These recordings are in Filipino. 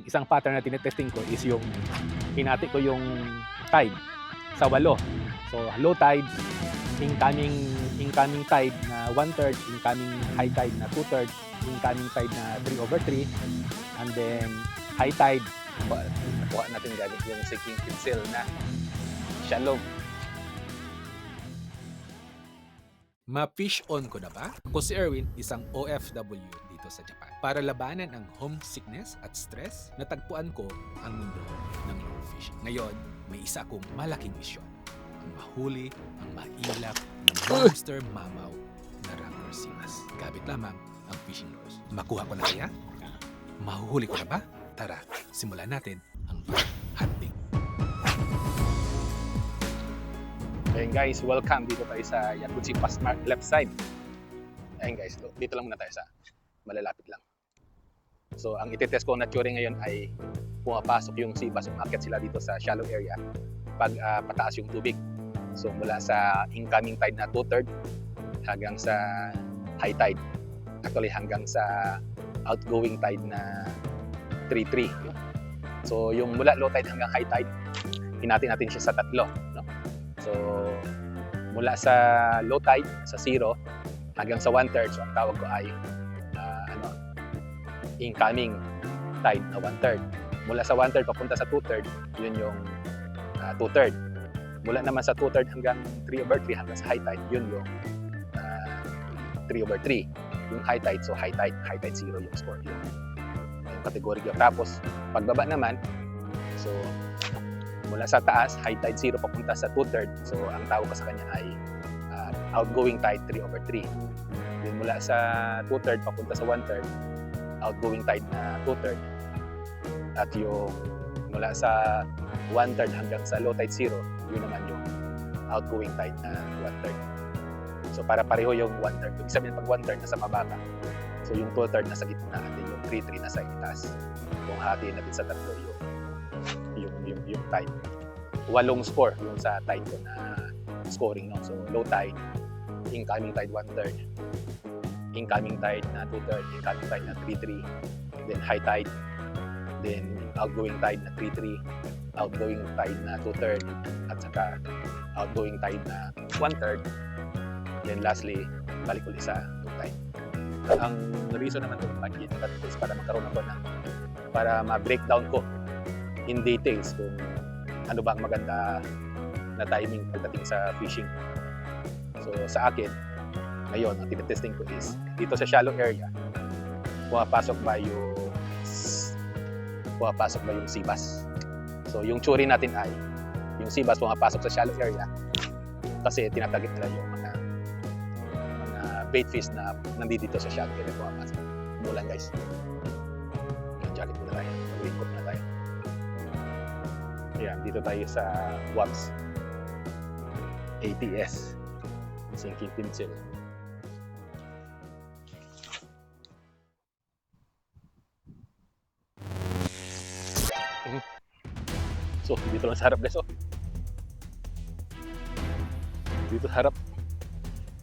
ang isang pattern na tinetesting ko is yung hinati ko yung tide sa walo. So low tide, incoming incoming tide na one third, incoming high tide na two third, incoming tide na 3 over 3, and then high tide, nakuha, natin gamit yung sinking pencil na shallow. Ma-fish on ko na ba? Ako si Erwin, isang OFW dito sa Japan. Para labanan ang homesickness at stress, natagpuan ko ang mundo ng lure fishing. Ngayon, may isa akong malaking misyon. Ang mahuli ang mailap na monster mamaw na Rancor Simas. Gamit lamang ang fishing lures. Makuha ko na kaya? Mahuhuli ko na ba? Tara, simulan natin ang hunting. Ayun guys, welcome dito tayo sa Yakutsi Pass left side. Ayun guys, dito lang muna tayo sa malalapit lang. So ang itetest ko na theory ngayon ay pumapasok yung sibas, umakyat sila dito sa shallow area pag ah, pataas yung tubig. So mula sa incoming tide na 2-third hanggang sa high tide. Actually hanggang sa outgoing tide na 3-3. no? So yung mula low tide hanggang high tide, hinati natin siya sa tatlo. No? So, mula sa low tide, sa zero, hanggang sa one-third, so ang tawag ko ay incoming tide na one-third. Mula sa one-third papunta sa two-third, yun yung ah, two-third. Mula naman sa two-third hanggang 3 over 3 hanggang sa high tide, yun yung ah, 3 over 3. Yung high tide, so high tide, high tide zero yung score, yung, yung category yun. Tapos, pagbaba naman, so mula sa taas, high tide 0 papunta sa 2-third. So, ang tawag ko sa kanya ay uh, outgoing tide 3 over 3. Then mula sa 2-third papunta sa 1-third, outgoing tide na 2-third. At yung mula sa 1-third hanggang sa low tide 0, yun naman yung outgoing tide na 1-third. So, para pareho yung 1-third. Ibig sabihin, pag 1-third nasa mababa, so yung 2-third nasa gitna at yung 3-3 nasa itaas. Kung hatiin natin sa tatlo yung yung yung yung tide. Walong score yung sa tide ko na scoring no. So low tide, incoming tide 1 third, incoming tide na 2 third, incoming tide na 3 3, then high tide, then outgoing tide na 3 3, outgoing tide na 2 third, at saka outgoing tide na 1 third, then lastly, balik ulit sa tide. Ang reason naman kung mag-hit is para magkaroon ako ng para ma-breakdown ko in details kung ano ba ang maganda na timing pagdating sa fishing. So sa akin, ngayon, ang tinetesting ko is dito sa shallow area, pumapasok ba yung pumapasok ba yung sibas. So yung churi natin ay yung sibas pumapasok sa shallow area kasi tinatagit nila yung mga mga bait fish na nandito sa shallow area pumapasok. Mulan guys. Jacket muna tayo. Raincoat muna tayo. Ayan, dito tayo sa WAPS ATS Sinking Pencil. Lang sa harap guys, oh. Sa harap.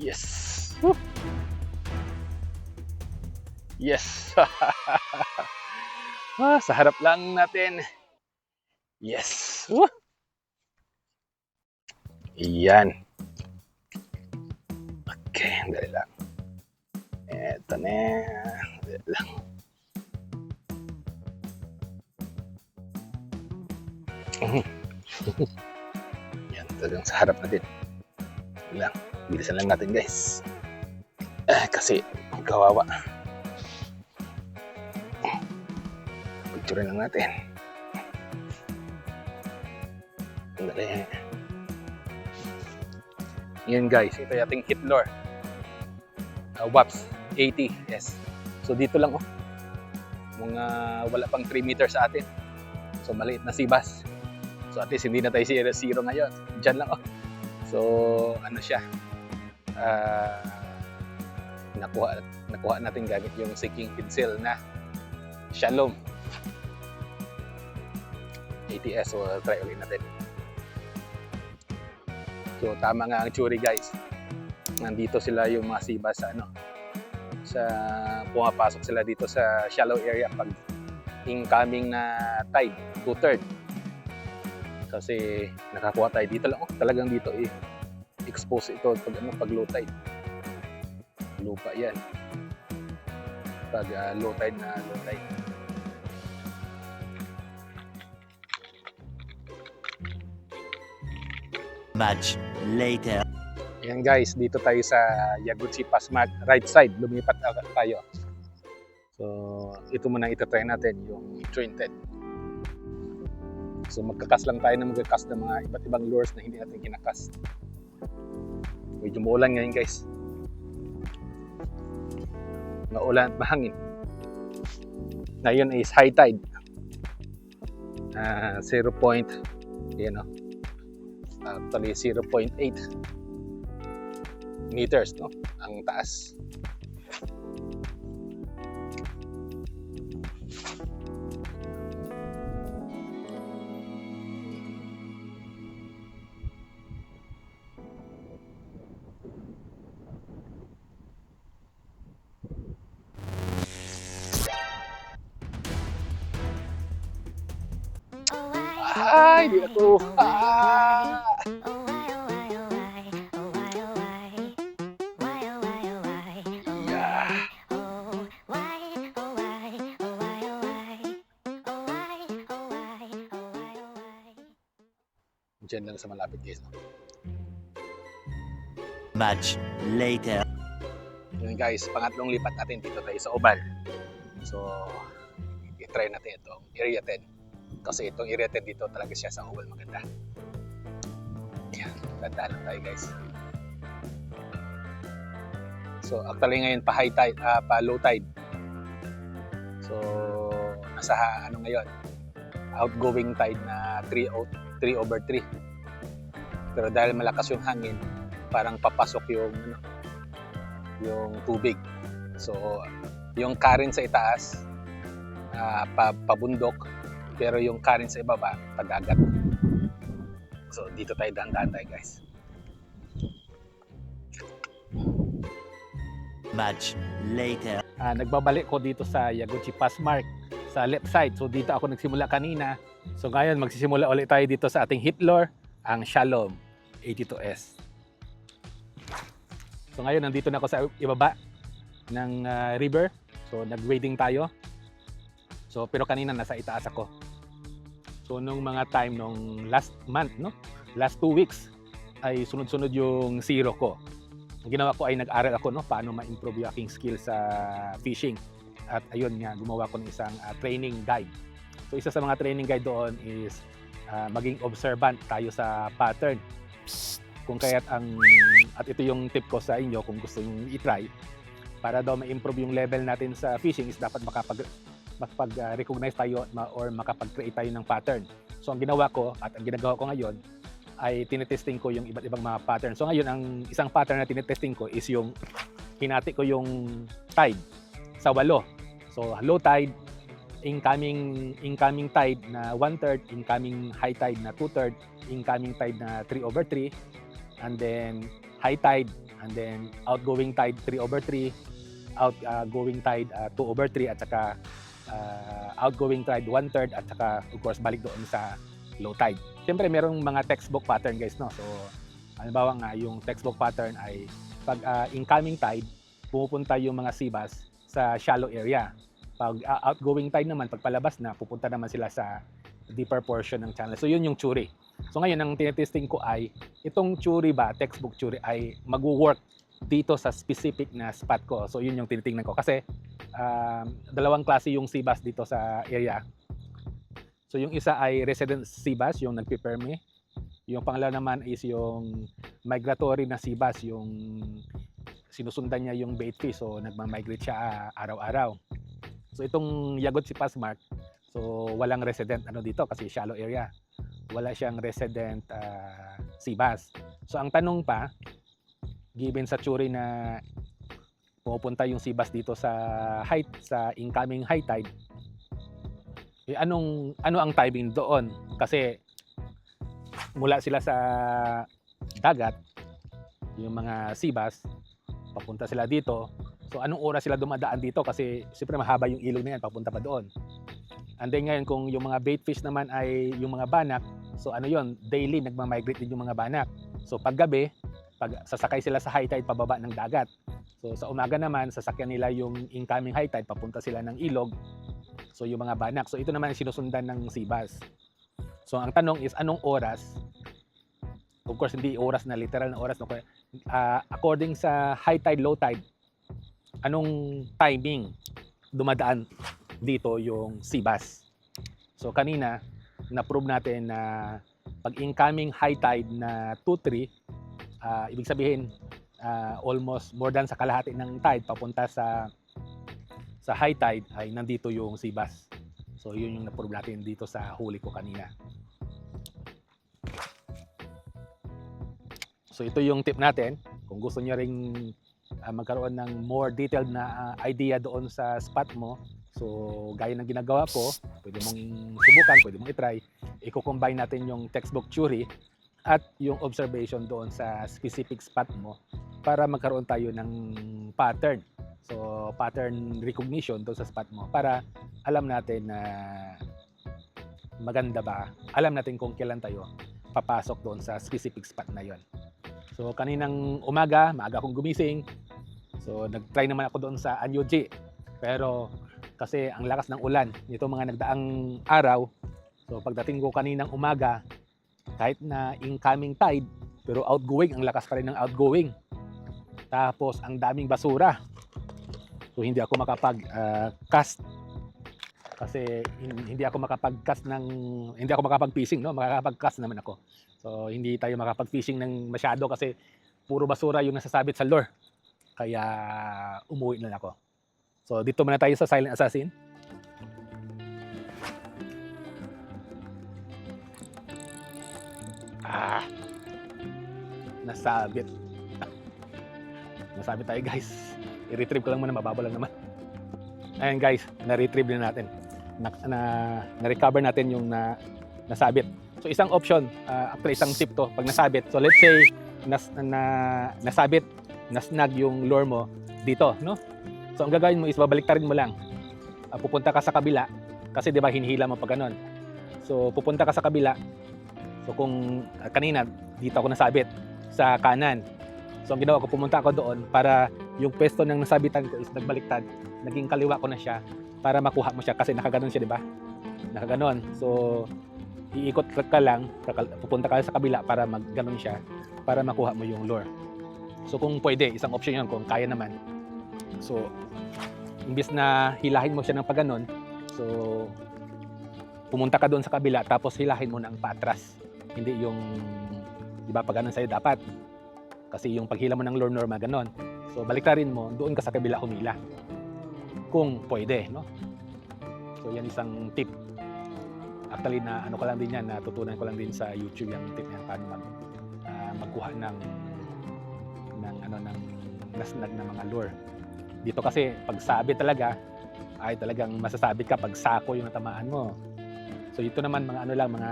Yes! Woo! Yes! ah, sa harap lang natin. Yes. Woo! Iyan. Okay, dali lang. Eto na. Dali lang. Yan, talagang sa harap natin. Lang. Bilisan lang natin guys. Eh, kasi kawawa. Picture lang natin. Sandali. Yan guys, ito yung ating hit lure. Uh, WAPS 80 S. So dito lang oh. Mga wala pang 3 meters sa atin. So maliit na sibas. So at least hindi na tayo zero, zero ngayon. Diyan lang oh. So ano siya. Ah nakuha, nakuha natin gamit yung sinking pencil na Shalom. ATS. So try ulit natin. So tama nga ang theory guys. Nandito sila yung mga sibas sa ano sa pumapasok sila dito sa shallow area pag incoming na tide, two-third. Kasi nakakuha tayo dito lang. Oh, talagang dito eh. Expose ito pag, ano, pag low tide. Lupa yan. Pag ah, low tide na low tide. Much later. Ayan guys, dito tayo sa Yaguchi Pasmag, right side, lumipat na tayo. So, ito muna itatry natin, yung jointed. So, magkakas lang tayo na magkakas ng mga iba't ibang lures na hindi natin kinakas. Medyo maulan ngayon guys. Maulan at mahangin. Ngayon is high tide. Ah, 0. Point, yan o. Actually, 0.8 meters no ang taas ay di ako ah! Yeah. Diyan lang sa malapit guys no? Much later. Yun guys, pangatlong lipat natin dito tayo sa Oval. So, i-try natin itong Area 10. Kasi itong 10 dito talaga siya sa Oval maganda. Yan, tandaan lang tayo guys. So, actually ngayon pa high tide, ah, pa low tide. So, nasa ano ngayon? Outgoing tide na 3 o 3 over 3. Pero dahil malakas yung hangin, parang papasok yung ano, yung tubig. So, yung current sa itaas, ah, pa, pabundok, pero yung current sa ibaba, padagat. So, dito tayo dahan-dahan tayo guys. Much later. Ah, nagbabalik ko dito sa Yaguchi Pass Mark sa left side. So dito ako nagsimula kanina. So ngayon magsisimula ulit tayo dito sa ating hit lure, ang Shalom 82S. So ngayon nandito na ako sa ibaba ng ah, river. So nag-wading tayo. So pero kanina nasa itaas ako. So nung mga time nung last month, no? Last two weeks ay sunod-sunod yung zero ko. Ang ginawa ko ay nag-aral ako no? Paano ma-improve yung aking skill sa fishing. At ayun nga gumawa ko ng isang ah, training guide. So isa sa mga training guide doon is ah, maging observant tayo sa pattern. Kung kaya't ang at ito yung tip ko sa inyo kung gusto niyo i-try. Para daw ma-improve yung level natin sa fishing is dapat makapag makapag-recognize tayo ma- or makapag-create tayo ng pattern. So ang ginawa ko at ang ginagawa ko ngayon ay tinetesting ko yung iba't ibang mga pattern. So ngayon, ang isang pattern na tinetesting ko is yung hinati ko yung tide sa walo. So low tide, incoming incoming tide na one-third, incoming high tide na two-third, incoming tide na 3 over 3, and then high tide, and then outgoing tide 3 over 3, outgoing tide uh, 2 over 3, at saka uh, outgoing tide one-third, at saka of course balik doon sa low tide. Siyempre, merong mga textbook pattern guys, no? So, halimbawa nga, yung textbook pattern ay pag ah, incoming tide, pumupunta yung mga seabass sa shallow area. Pag ah, outgoing tide naman, pag palabas na, pupunta naman sila sa deeper portion ng channel. So, yun yung churi. So, ngayon, ang tinetesting ko ay, itong churi ba, textbook churi, ay mag-work dito sa specific na spot ko. So, yun yung tinitingnan ko. Kasi, um, dalawang klase yung seabass dito sa area. So yung isa ay resident sea bass, yung nagpiperme. Yung pangalawa naman is yung migratory na sea bass, yung sinusundan niya yung bait fish. So nagma-migrate siya ah, araw-araw. So itong Yagot si Pasmark, so walang resident ano dito kasi shallow area. Wala siyang resident ah, sea bass. So ang tanong pa, given sa tsuri na pupunta yung sea bass dito sa height sa incoming high tide, eh, anong ano ang timing doon? Kasi mula sila sa dagat yung mga sibas papunta sila dito. So anong oras sila dumadaan dito? Kasi siyempre mahaba yung ilog na yan papunta pa doon. And then ngayon kung yung mga bait fish naman ay yung mga banak, so ano yon daily nagma-migrate din yung mga banak. So paggabi, pag sasakay sila sa high tide pababa ng dagat. So sa umaga naman, sasakyan nila yung incoming high tide, papunta sila ng ilog. So yung mga banak. So ito naman ang sinusundan ng seabass. So ang tanong is anong oras? Of course hindi oras na literal na oras no. Ah, according sa high tide, low tide, anong timing dumadaan dito yung seabass. So kanina na-prove natin na pag incoming high tide na 2-3, ah, ibig sabihin ah, almost more than sa kalahati ng tide papunta sa sa high tide ay nandito yung seabass. So yun yung na-prove natin dito sa huli ko kanina. So ito yung tip natin. Kung gusto niyo ring ah, magkaroon ng more detailed na ah, idea doon sa spot mo, so gaya ng ginagawa ko, pwede mong subukan, pwede mong i-try. Iko-combine natin yung textbook theory at yung observation doon sa specific spot mo para magkaroon tayo ng pattern. So, pattern recognition doon sa spot mo para alam natin na maganda ba, alam natin kung kailan tayo papasok doon sa specific spot na yon. So, kaninang umaga, maaga akong gumising. So, nag-try naman ako doon sa Anyo G. Pero kasi ang lakas ng ulan nito mga nagdaang araw. So, pagdating ko kaninang umaga, kahit na incoming tide, pero outgoing, ang lakas pa rin ng outgoing. Tapos, ang daming basura. So, hindi ako makapag-cast kasi hin- hindi ako makapag-cast ng hindi ako makapag-fishing no? Makakapag-cast naman ako. So hindi tayo makapag-fishing ng masyado kasi puro basura yung nasasabit sa lure. Kaya umuwi na ako. So dito muna tayo sa Silent Assassin. Ah. Nasabit nasabit tayo guys i-retrieve ko lang muna mababa lang naman Ayan guys, na-retrieve na natin. Na, na, na-recover natin yung na, nasabit. So isang option, uh, actually isang tip to pag nasabit. So let's say nas, na, nasabit, nasnag yung lure mo dito, no? So ang gagawin mo is babaliktarin mo lang. Uh, pupunta ka sa kabila kasi 'di ba hinihila mo pag ganun. So pupunta ka sa kabila. So kung uh, kanina dito ako nasabit sa kanan. So ang ginawa ko pumunta ako doon para yung pwesto ng nasabitan ko is nagbaliktad naging kaliwa ko na siya para makuha mo siya kasi nakaganon siya, di ba? Nakaganon. So, iikot ka lang, pupunta ka sa kabila para magganon siya para makuha mo yung lure. So, kung pwede, isang option yun kung kaya naman. So, imbis na hilahin mo siya ng paganon, so, pumunta ka doon sa kabila tapos hilahin mo ng patras. Hindi yung, di ba, pag sa'yo dapat. Kasi yung paghila mo ng lure normal, ganon. So, baliktarin mo, doon ka sa kabila humila kung pwede, no? So yan isang tip. Actually na ano ko lang din yan, natutunan ko lang din sa YouTube yung tip yan paano mag ah, magkuha ng ng ano ng nasnag na mga lure. Dito kasi pag sabi talaga ay talagang masasabit ka pag sako yung natamaan mo. So ito naman mga ano lang mga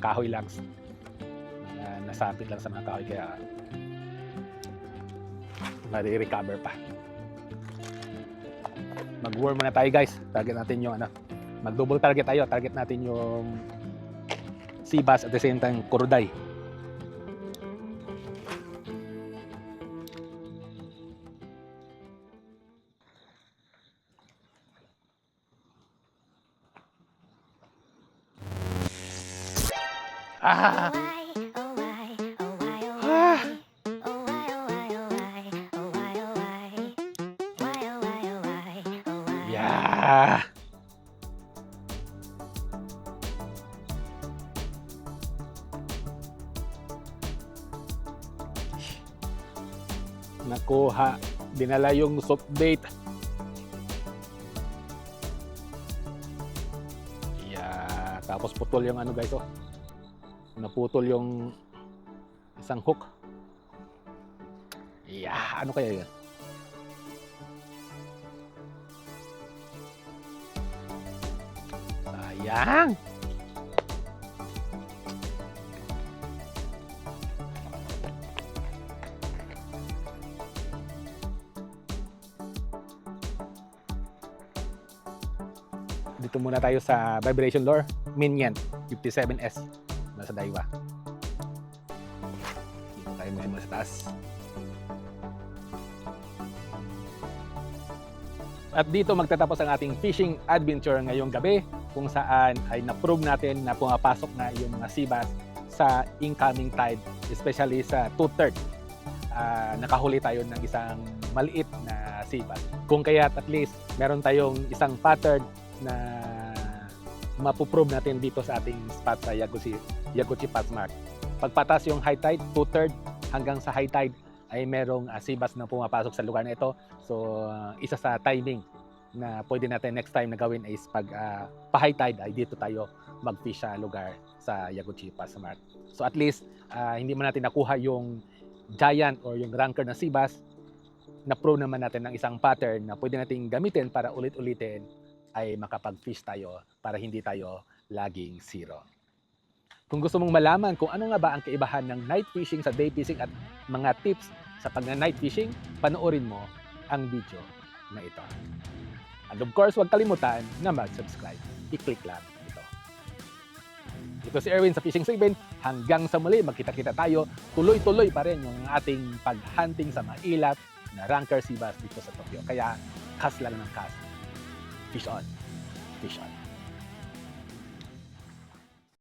kahoy lang. Mga nasabit lang sa mga kahoy kaya ma-recover pa mag-worm muna tayo guys. Target natin yung ano. Mag-double target tayo. Target natin yung sea at the same time kuruday. Ah! Dinala yung soft bait. Yeah. Tapos putol yung ano guys oh. Naputol yung isang hook. Yeah. Ano kaya yun? Sayang. Dito muna tayo sa vibration lure, Minion 57S nasa Daiwa. Dito tayo muna sa taas. At dito magtatapos ang ating fishing adventure ngayong gabi kung saan ay na-prove natin na pumapasok na yung mga sibas sa incoming tide, especially sa two-third. Ah, nakahuli tayo ng isang maliit na sibas. Kung kaya at least meron tayong isang pattern na mapuprove natin dito sa ating spot sa Yaguchi, Yaguchi Pathmark. Pagpatas yung high tide, two-third hanggang sa high tide ay merong ah, sibas na pumapasok sa lugar na ito. So, ah, isa sa timing na pwede natin next time na gawin is pag ah, pa-high tide ay dito tayo mag-fish sa lugar sa Yaguchi Pathmark. So at least ah, hindi man natin nakuha yung giant or yung ranker na sibas, na-prove naman natin ng isang pattern na pwede nating gamitin para ulit-ulitin ay makapag-fish tayo para hindi tayo laging zero. Kung gusto mong malaman kung ano nga ba ang kaibahan ng night fishing sa day fishing at mga tips sa pag-night fishing, panoorin mo ang video na ito. And of course, huwag kalimutan na mag-subscribe. I-click lang ito. Ito si Erwin sa Fishing 7. Hanggang sa muli, magkita-kita tayo. Tuloy-tuloy pa rin yung ating paghunting sa mailat na ranker seabass dito sa Tokyo. Kaya, cast lang ng cast. Fish on. Fish on.